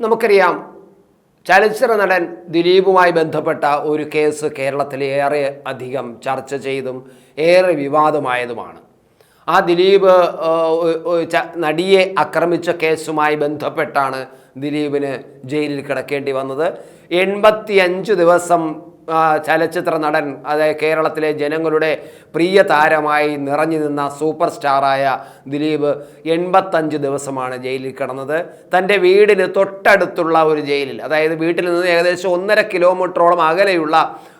നമുക്കറിയാം ചലച്ചിത്ര നടൻ ദിലീപുമായി ബന്ധപ്പെട്ട ഒരു കേസ് കേരളത്തിൽ ഏറെ അധികം ചർച്ച ചെയ്തും ഏറെ വിവാദമായതുമാണ്. ആ ദിലീപ് നടിയെ ആക്രമിച്ച കേസുമായി ബന്ധപ്പെട്ടാണ് ദിലീപിന് ജയിലിൽ കിടക്കേണ്ടി വന്നത്. എൺപത്തിയഞ്ച് ദിവസം ചലച്ചിത്ര നടൻ അതായത് കേരളത്തിലെ ജനങ്ങളുടെ പ്രിയ താരമായി നിറഞ്ഞു നിന്ന സൂപ്പർ സ്റ്റാറായ ദിലീപ് എൺപത്തഞ്ച് ദിവസമാണ് ജയിലിൽ കിടന്നത്. തന്റെ വീടിന് തൊട്ടടുത്തുള്ള ഒരു ജയിലിൽ അതായത് വീട്ടിൽ നിന്ന് ഏകദേശം ഒന്നര കിലോമീറ്ററോളം അകലെയുള്ള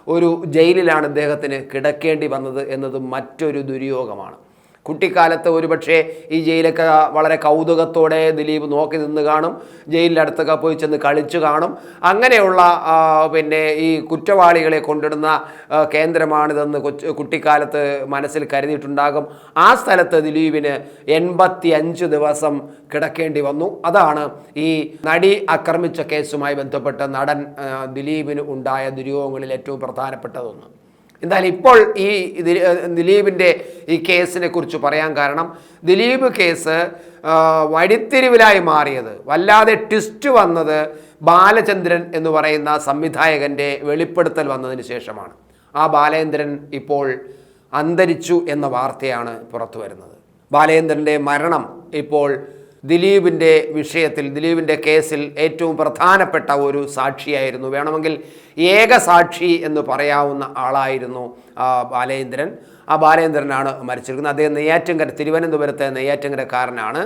ഒരു ജയിലിലാണ് ഇദ്ദേഹത്തിന് കിടക്കേണ്ടി വന്നത് എന്നത് മറ്റൊരു ദുര്യോഗമാണ്. കുട്ടിക്കാലത്ത് ഒരുപക്ഷെ ഈ ജയിലൊക്കെ വളരെ കൗതുകത്തോടെ ദിലീപ് നോക്കി നിന്ന് കാണും ജയിലിന്റെ അടുത്തൊക്കെ പോയി ചെന്ന് കളിച്ചു കാണും. അങ്ങനെയുള്ള പിന്നെ ഈ കുറ്റവാളികളെ കൊണ്ടിടുന്ന കേന്ദ്രമാണിതെന്ന് കൊച്ചു കുട്ടിക്കാലത്ത് മനസ്സിൽ കരുതിയിട്ടുണ്ടാകും. ആ സ്ഥലത്ത് ദിലീപിന് എൺപത്തി അഞ്ച് ദിവസം കിടക്കേണ്ടി വന്നു. അതാണ് ഈ നടി ആക്രമിച്ച കേസുമായി ബന്ധപ്പെട്ട് നടൻ ദിലീപിന് ഉണ്ടായ ദുരൂഹങ്ങളിൽ ഏറ്റവും പ്രധാനപ്പെട്ടതൊന്ന്. എന്തായാലും ഇപ്പോൾ ഈ ദിലീപിന്റെ ഈ കേസിനെ കുറിച്ച് പറയാൻ കാരണം ദിലീപ് കേസ് വഴിത്തിരിവിലായി മാറിയത്. വല്ലാതെ ട്വിസ്റ്റ് വന്നത് ബാലചന്ദ്രൻ എന്ന് പറയുന്ന സംവിധായകന്റെ വെളിപ്പെടുത്തൽ വന്നതിന് ശേഷമാണ്. ആ ബാലേന്ദ്രൻ ഇപ്പോൾ അന്തരിച്ചു എന്ന വാർത്തയാണ് പുറത്തു വരുന്നത്. ബാലേന്ദ്രന്റെ മരണം ഇപ്പോൾ ദിലീപിന്റെ വിഷയത്തിൽ ദിലീപിന്റെ കേസിൽ ഏറ്റവും പ്രധാനപ്പെട്ട ഒരു സാക്ഷിയായിരുന്നു. വേണമെങ്കിൽ ഏക സാക്ഷി എന്ന് പറയാവുന്ന ആളായിരുന്നു ബാലേന്ദ്രൻ. ആ ബാലേന്ദ്രനാണ് മരിച്ചിരിക്കുന്നത്. അദ്ദേഹം നെയ്യാറ്റിൻകര തിരുവനന്തപുരത്തെ നെയ്യാറ്റിൻകരക്കാരനാണ്.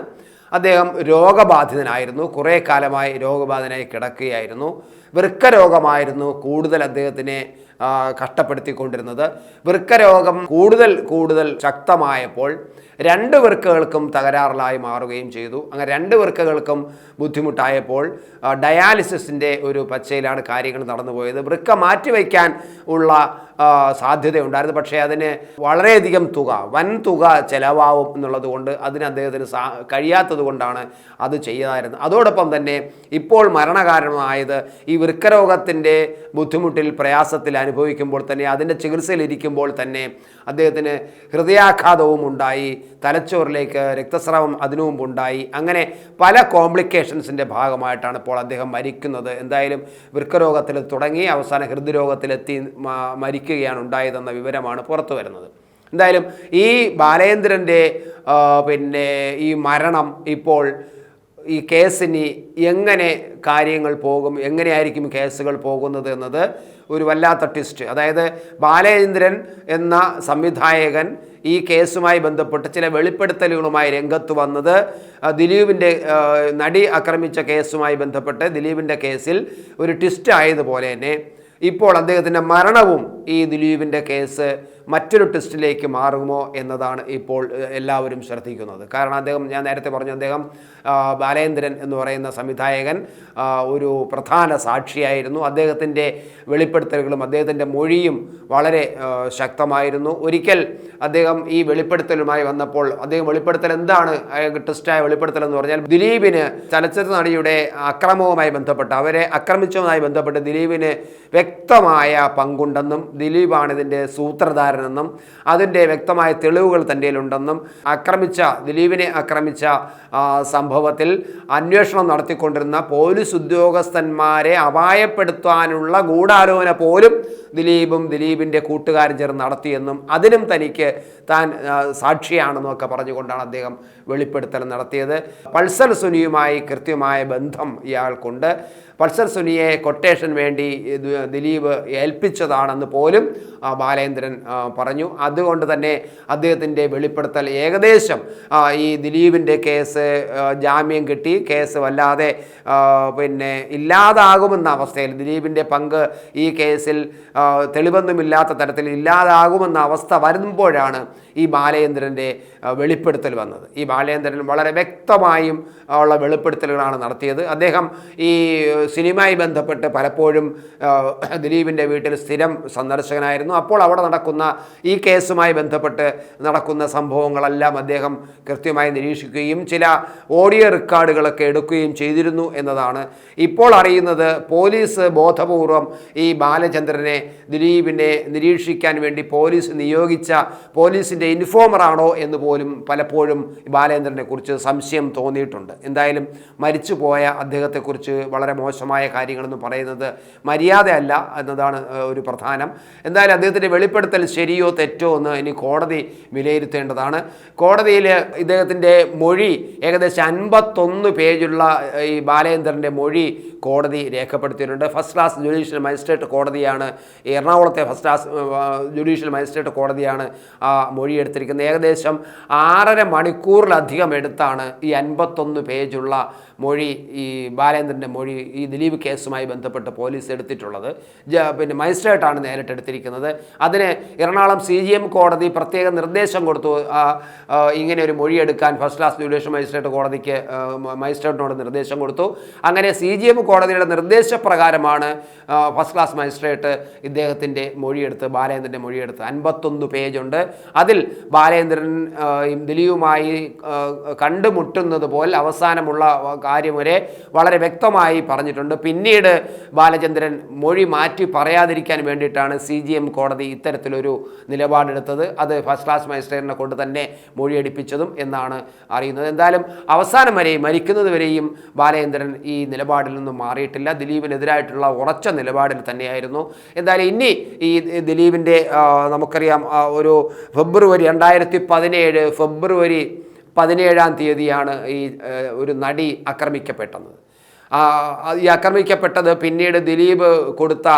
അദ്ദേഹം രോഗബാധിതനായിരുന്നു. കുറേ കാലമായി രോഗബാധിതനായി കിടക്കുകയായിരുന്നു. വൃക്കരോഗമായിരുന്നു. കൂടുതൽ അദ്ദേഹത്തിനെ കഷ്ടപ്പെടുത്തിക്കൊണ്ടിരുന്നത്. വൃക്കരോഗം കൂടുതൽ കൂടുതൽ ശക്തമായപ്പോൾ രണ്ട് വൃക്കകൾക്കും തകരാറിലായി മാറുകയും ചെയ്തു. അങ്ങനെ രണ്ട് വൃക്കകൾക്കും ബുദ്ധിമുട്ടായപ്പോൾ ഡയാലിസിസിന്റെ ഒരു പച്ചയിലാണ് കാര്യങ്ങൾ നടന്നുപോയത്. വൃക്ക മാറ്റിവെക്കാൻ ഉള്ള സാധ്യതയുണ്ടായിരുന്നു. പക്ഷേ അതിന് വളരെയധികം തുക വൻ തുക ചിലവാവും എന്നുള്ളത് കൊണ്ട് അതിന് അദ്ദേഹത്തിന് സാ കഴിയാത്തത് കൊണ്ടാണ് അത് ചെയ്യാതിരുന്നത്. അതോടൊപ്പം തന്നെ ഇപ്പോൾ മരണകാരണമായത് ഈ വൃക്കരോഗത്തിന്റെ ബുദ്ധിമുട്ടിൽ പ്രയാസത്തിൽ അനുഭവിക്കുമ്പോൾ തന്നെ അതിന്റെ ചികിത്സയിലിരിക്കുമ്പോൾ തന്നെ അദ്ദേഹത്തിന് ഹൃദയാഘാതവും ഉണ്ടായി തലച്ചോറിലേക്ക് രക്തസ്രാവം അതിനു ഉണ്ടായി. അങ്ങനെ പല കോംപ്ലിക്കേഷൻസിന്റെ ഭാഗമായിട്ടാണ് ഇപ്പോൾ അദ്ദേഹം മരിക്കുന്നത്. എന്തായാലും വൃക്കരോഗത്തിൽ തുടങ്ങി അവസാന ഹൃദ്രോഗത്തിലെത്തി മരിക്കുകയാണ് ഉണ്ടായതെന്ന വിവരമാണ് പുറത്തു വരുന്നത്. എന്തായാലും ഈ ബാലേന്ദ്രന്റെ പിന്നെ ഈ മരണം ഇപ്പോൾ ഈ കേസിന് എങ്ങനെ കാര്യങ്ങൾ പോകും എങ്ങനെയായിരിക്കും കേസുകൾ പോകുന്നത് എന്നത് ഒരു വല്ലാത്ത ട്വിസ്റ്റ് അതായത് ബാലേന്ദ്രൻ എന്ന സംവിധായകൻ ഈ കേസുമായി ബന്ധപ്പെട്ട് ചില വെളിപ്പെടുത്തലുകളുമായി രംഗത്ത് വന്നത് ദിലീപിന്റെ നടി ആക്രമിച്ച കേസുമായി ബന്ധപ്പെട്ട് ദിലീപിന്റെ കേസിൽ ഒരു ട്വിസ്റ്റ് ആയതുപോലെ തന്നെ ഇപ്പോൾ അദ്ദേഹത്തിന്റെ മരണവും ഈ ദിലീപിന്റെ കേസ് മറ്റൊരു ടെസ്റ്റിലേക്ക് മാറുമോ എന്നതാണ് ഇപ്പോൾ എല്ലാവരും ശ്രദ്ധിക്കുന്നത്. കാരണം അദ്ദേഹം ഞാൻ നേരത്തെ പറഞ്ഞു അദ്ദേഹം ബാലേന്ദ്രൻ എന്ന് പറയുന്ന സംവിധായകൻ ഒരു പ്രധാന സാക്ഷിയായിരുന്നു. അദ്ദേഹത്തിന്റെ വെളിപ്പെടുത്തലുകളും അദ്ദേഹത്തിന്റെ മൊഴിയും വളരെ ശക്തമായിരുന്നു. ഒരിക്കൽ അദ്ദേഹം ഈ വെളിപ്പെടുത്തലുമായി വന്നപ്പോൾ അദ്ദേഹം വെളിപ്പെടുത്തൽ എന്താണ്? ടെസ്റ്റായ വെളിപ്പെടുത്തൽ എന്ന് പറഞ്ഞാൽ ദിലീപിന് ചലച്ചിത്ര നടിയുടെ അക്രമവുമായി ബന്ധപ്പെട്ട് അവരെ ആക്രമിച്ചതുമായി ബന്ധപ്പെട്ട് ദിലീപിന് വ്യക്തമായ പങ്കുണ്ടെന്നും ദിലീപാണ് ഇതിന്റെ സൂത്രധാരനെന്നും അതിന്റെ വ്യക്തമായ തെളിവുകൾ തന്റെ ഉണ്ടെന്നും ആക്രമിച്ച ദിലീപിനെ ആക്രമിച്ച സംഭവത്തിൽ അന്വേഷണം നടത്തിക്കൊണ്ടിരുന്ന പോലീസ് ഉദ്യോഗസ്ഥന്മാരെ അപായപ്പെടുത്താനുള്ള ഗൂഢാലോചന പോലും ദിലീപും ദിലീപിന്റെ കൂട്ടുകാരും ചേർന്ന് നടത്തിയെന്നും അതിനും തനിക്ക് താൻ സാക്ഷിയാണെന്നും ഒക്കെ പറഞ്ഞുകൊണ്ടാണ് അദ്ദേഹം വെളിപ്പെടുത്തൽ നടത്തിയത്. പൾസർ സുനിയുമായി കൃത്യമായ ബന്ധം ഇയാൾക്കുണ്ട്. പൾസർ സുനിയെ കൊട്ടേഷൻ വേണ്ടി ദിലീപ് ഏൽപ്പിച്ചതാണെന്ന് പോലും ബാലേന്ദ്രൻ പറഞ്ഞു. അതുകൊണ്ട് തന്നെ അദ്ദേഹത്തിന്റെ വെളിപ്പെടുത്തൽ ഏകദേശം ഈ ദിലീപിന്റെ കേസ് ജാമ്യം കിട്ടി. കേസ് വല്ലാതെ പിന്നെ ഇല്ലാതാകുമെന്ന അവസ്ഥയിൽ ദിലീപിന്റെ പങ്ക് ഈ കേസിൽ തെളിവൊന്നുമില്ലാത്ത തരത്തിൽ ഇല്ലാതാകുമെന്ന അവസ്ഥ വരുമ്പോഴാണ് ഈ ബാലേന്ദ്രന്റെ വെളിപ്പെടുത്തൽ വന്നത്. ഈ ബാലേന്ദ്രൻ വളരെ വ്യക്തമായും ഉള്ള വെളിപ്പെടുത്തലുകളാണ് നടത്തിയത്. അദ്ദേഹം ഈ സിനിമയുമായി ബന്ധപ്പെട്ട് പലപ്പോഴും ദിലീപിന്റെ വീട്ടിൽ സ്ഥിരം സന്ദർശകനായിരുന്നു. അപ്പോൾ അവിടെ നടക്കുന്ന ഈ കേസുമായി ബന്ധപ്പെട്ട് നടക്കുന്ന സംഭവങ്ങളെല്ലാം അദ്ദേഹം കൃത്യമായി നിരീക്ഷിക്കുകയും ചില ഓഡിയോ റെക്കോർഡുകളൊക്കെ എടുക്കുകയും ചെയ്തിരുന്നു എന്നതാണ് ഇപ്പോൾ അറിയുന്നത്. പോലീസ് ബോധപൂർവം ഈ ബാലചന്ദ്രനെ ദിലീപിനെ നിരീക്ഷിക്കാൻ വേണ്ടി പോലീസ് നിയോഗിച്ച പോലീസിന്റെ ഇൻഫോമറാണോ എന്ന് പോലും പലപ്പോഴും ബാലേന്ദ്രനെ കുറിച്ച് സംശയം തോന്നിയിട്ടുണ്ട്. എന്തായാലും മരിച്ചുപോയ അദ്ദേഹത്തെക്കുറിച്ച് വളരെ മോശമായ കാര്യങ്ങളെന്ന് പറയുന്നത് മര്യാദയല്ല എന്നതാണ് ഒരു പ്രധാനം. എന്തായാലും അദ്ദേഹത്തിന്റെ വെളിപ്പെടുത്തൽ ശരിയോ തെറ്റോ എന്ന് ഇനി കോടതി വിലയിരുത്തേണ്ടതാണ്. കോടതിയിൽ ഇദ്ദേഹത്തിന്റെ മൊഴി ഏകദേശം അൻപത്തൊന്ന് പേജുള്ള ഈ ബാലേന്ദ്രന്റെ മൊഴി കോടതി രേഖപ്പെടുത്തിയിട്ടുണ്ട്. ഫസ്റ്റ് ക്ലാസ് ജുഡീഷ്യൽ മജിസ്ട്രേറ്റ് കോടതിയാണ് എറണാകുളത്തെ ഫസ്റ്റ് ക്ലാസ് ജുഡീഷ്യൽ മജിസ്ട്രേറ്റ് കോടതിയാണ് ആ മൊഴി എടുത്തിരിക്കുന്നത്. ഏകദേശം ആറര മണിക്കൂറിലധികം എടുത്താണ് ഈ അൻപത്തൊന്ന് പേജുള്ള മൊഴി ഈ ബാലേന്ദ്രന്റെ മൊഴി ഈ ദിലീപ് കേസുമായി ബന്ധപ്പെട്ട് പോലീസ് എടുത്തിട്ടുള്ളത്. പിന്നെ മജിസ്ട്രേറ്റാണ് നേരിട്ട് എടുത്തിരിക്കുന്നത്. അതിന് എറണാകുളം സി ജി എം കോടതി പ്രത്യേക നിർദ്ദേശം കൊടുത്തു. ഇങ്ങനെ ഒരു മൊഴി എടുക്കാൻ ഫസ്റ്റ് ക്ലാസ് ജുഡീഷ്യൽ മജിസ്ട്രേറ്റ് കോടതിക്ക് മജിസ്ട്രേറ്റിനോട് നിർദ്ദേശം കൊടുത്തു. അങ്ങനെ സി ജി എം കോടതിയുടെ നിർദ്ദേശപ്രകാരമാണ് ഫസ്റ്റ് ക്ലാസ് മജിസ്ട്രേറ്റ് ഇദ്ദേഹത്തിന്റെ മൊഴിയെടുത്ത് ബാലേന്ദ്രന്റെ മൊഴിയെടുത്ത്. അൻപത്തൊന്ന് പേജുണ്ട് അതിൽ ബാലേന്ദ്രൻ ദിലീപുമായി കണ്ടുമുട്ടുന്നത് പോലെ അവസാനമുള്ള കാര്യം വരെ വളരെ വ്യക്തമായി പറഞ്ഞിട്ടുണ്ട്. പിന്നീട് ബാലചന്ദ്രൻ മൊഴി മാറ്റി പറയാതിരിക്കാൻ വേണ്ടിയിട്ടാണ് സി ജി എം കോടതി ഇത്തരത്തിലൊരു നിലപാടെടുത്തത്. അത് ഫസ്റ്റ് ക്ലാസ് മജിസ്ട്രേറ്റിനെ കൊണ്ട് തന്നെ മൊഴിയടിപ്പിച്ചതും എന്നാണ് അറിയുന്നത്. എന്തായാലും അവസാനം വരെയും മരിക്കുന്നത് വരെയും ബാലചന്ദ്രൻ ഈ നിലപാടിൽ നിന്നും മാറിയിട്ടില്ല. ദിലീപിനെതിരായിട്ടുള്ള ഉറച്ച നിലപാടിൽ തന്നെയായിരുന്നു. എന്തായാലും ഇനി ഈ ദിലീപിന്റെ നമുക്കറിയാം ഒരു ഫെബ്രുവരി രണ്ടായിരത്തി പതിനേഴ് ഫെബ്രുവരി പതിനേഴാം തീയതിയാണ് ഈ ഒരു നടി ആക്രമിക്കപ്പെട്ടത്. ഈ ആക്രമിക്കപ്പെട്ടത് പിന്നീട് ദിലീപ് കൊടുത്ത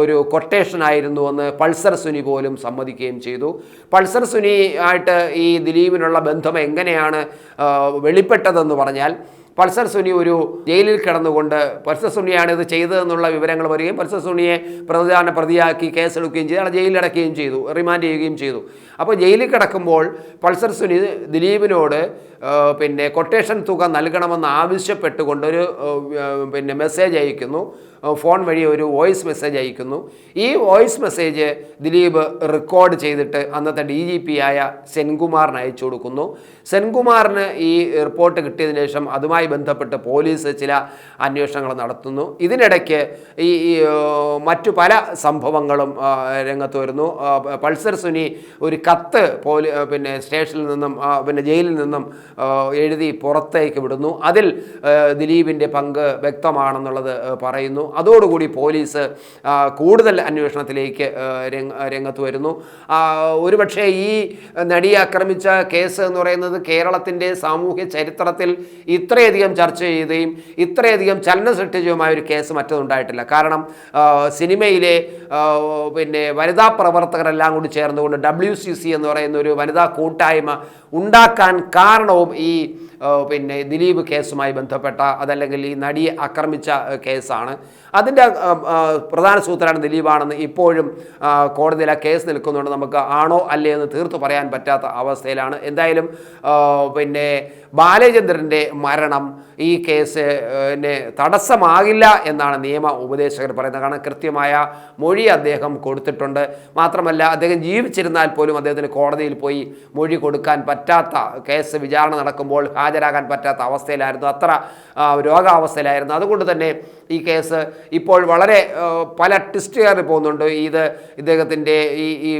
ഒരു കൊട്ടേഷൻ ആയിരുന്നു എന്ന് പൾസർ സുനി പോലും സമ്മതിക്കുകയും ചെയ്തു. പൾസർ സുനി ആയിട്ട് ഈ ദിലീപിനുള്ള ബന്ധം എങ്ങനെയാണ് വെളിപ്പെട്ടതെന്ന് പറഞ്ഞാൽ പൾസർ സുനി ഒരു ജയിലിൽ കിടന്നുകൊണ്ട് പൾസർ സുനിയാണ് ഇത് ചെയ്തതെന്നുള്ള വിവരങ്ങൾ വരികയും പൾസർ സുനിയെ പ്രതിദാന പ്രതിയാക്കി കേസെടുക്കുകയും ചെയ്തു. അയാളെ ജയിലിലടക്കുകയും ചെയ്തു റിമാൻഡ് ചെയ്യുകയും ചെയ്തു. അപ്പോൾ ജയിലിൽ കിടക്കുമ്പോൾ പൾസർ സുനി ദിലീപിനോട് പിന്നെ കൊട്ടേഷൻ തുക നൽകണമെന്ന് ആവശ്യപ്പെട്ടുകൊണ്ട് ഒരു പിന്നെ മെസ്സേജ് അയക്കുന്നു. ഫോൺ വഴി ഒരു വോയിസ് മെസ്സേജ് അയക്കുന്നു. ഈ വോയിസ് മെസ്സേജ് ദിലീപ് റെക്കോർഡ് ചെയ്തിട്ട് അന്നത്തെ ഡി ജി പി ആയ സെൻകുമാറിന് അയച്ചു കൊടുക്കുന്നു. സെൻകുമാറിന് ഈ റിപ്പോർട്ട് കിട്ടിയതിന് ശേഷം അതുമായി ബന്ധപ്പെട്ട് പോലീസ് ചില അന്വേഷണങ്ങൾ നടത്തുന്നു. ഇതിനിടയ്ക്ക് ഈ മറ്റു പല സംഭവങ്ങളും രംഗത്ത് വരുന്നു. പൾസർ സുനി ഒരു കത്ത് പോലീ പിന്നെ സ്റ്റേഷനിൽ നിന്നും പിന്നെ ജയിലിൽ നിന്നും എഴുതി പുറത്തേക്ക് വിടുന്നു. അതിൽ ദിലീപിന്റെ പങ്ക് വ്യക്തമാണെന്നുള്ളത് പറയുന്നു. അതോടുകൂടി പോലീസ് കൂടുതൽ അന്വേഷണത്തിലേക്ക് രംഗത്ത് വരുന്നു. ഒരുപക്ഷേ ഈ നടിയെ ആക്രമിച്ച കേസ് എന്ന് പറയുന്നത് കേരളത്തിന്റെ സാമൂഹ്യ ചരിത്രത്തിൽ ഇത്രയധികം ചർച്ച ചെയ്യുകയും ഇത്രയധികം ചലന സൃഷ്ടിച്ചതുമായ ഒരു കേസ് മറ്റൊന്നുണ്ടായിട്ടില്ല. കാരണം സിനിമയിലെ പിന്നെ വനിതാ പ്രവർത്തകരെല്ലാം കൂടി ചേർന്നുകൊണ്ട് ഡബ്ല്യു സി സി എന്ന് പറയുന്ന ഒരു വനിതാ കൂട്ടായ്മ ഉണ്ടാക്കാൻ കാരണവും ഈ പിന്നെ ദിലീപ് കേസുമായി ബന്ധപ്പെട്ട അതല്ലെങ്കിൽ ഈ നടിയെ ആക്രമിച്ച കേസാണ്. അതിന്റെ പ്രധാന സൂത്രമാണ് ദിലീപാണെന്ന് ഇപ്പോഴും കോടതിയിൽ ആ കേസ് നിൽക്കുന്നുണ്ട്. നമുക്ക് ആണോ അല്ലേ എന്ന് തീർത്തു പറയാൻ പറ്റാത്ത അവസ്ഥയിലാണ്. എന്തായാലും പിന്നെ ബാലചന്ദ്രന്റെ മരണം ഈ കേസ് തടസ്സമാകില്ല എന്നാണ് നിയമ ഉപദേശകർ പറയുന്നത്. കാരണം കൃത്യമായ മൊഴി അദ്ദേഹം കൊടുത്തിട്ടുണ്ട്. മാത്രമല്ല അദ്ദേഹം ജീവിച്ചിരുന്നാൽ പോലും അദ്ദേഹത്തിന് കോടതിയിൽ പോയി മൊഴി കൊടുക്കാൻ പറ്റാത്ത കേസ് വിചാരണ നടക്കുമ്പോൾ ഹാജരാകാൻ പറ്റാത്ത അവസ്ഥയിലായിരുന്നു. അത്ര രോഗാവസ്ഥയിലായിരുന്നു. അതുകൊണ്ട് തന്നെ ഈ കേസ് ഇപ്പോൾ വളരെ പല ട്വിസ്റ്റ് കയറി പോകുന്നുണ്ട്. ഇത് ഇദ്ദേഹത്തിന്റെ ഈ ഈ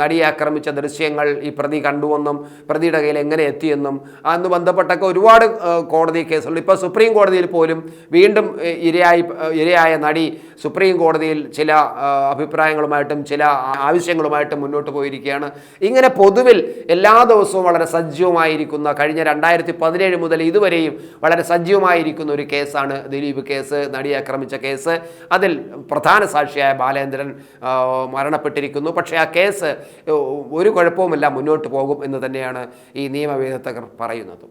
നടിയെ ആക്രമിച്ച ദൃശ്യങ്ങൾ ഈ പ്രതി കണ്ടുവെന്നും പ്രതിയുടെ കയ്യിൽ എങ്ങനെ എത്തിയെന്നും അന്ന് ബന്ധപ്പെട്ടൊക്കെ ഒരുപാട് കോടതി കേസുകൾ. ഇപ്പോൾ സുപ്രീം കോടതിയിൽ പോലും വീണ്ടും ഇരയായി ഇരയായ നടി സുപ്രീം കോടതിയിൽ ചില അഭിപ്രായങ്ങളുമായിട്ടും ചില ആവശ്യങ്ങളുമായിട്ടും മുന്നോട്ട് പോയിരിക്കുകയാണ്. ഇങ്ങനെ പൊതുവിൽ എല്ലാ ദിവസവും വളരെ സജീവമായിരിക്കുന്ന കഴിഞ്ഞ രണ്ടായിരത്തി പതിനേഴ് മുതൽ ഇതുവരെയും വളരെ സജീവമായിരിക്കുന്ന ഒരു കേസാണ് ദിലീപ് കേസ് നടിയെ ആക്രമിച്ച കേസ്. അതിൽ പ്രധാന സാക്ഷിയായ ബാലേന്ദ്രൻ മരണപ്പെട്ടിരിക്കുന്നു. പക്ഷേ ആ കേസ് ഒരു കുഴപ്പവുമില്ല മുന്നോട്ട് പോകും എന്ന് തന്നെയാണ് ഈ നിയമവിദഗ്ധർ പറയുന്നത്.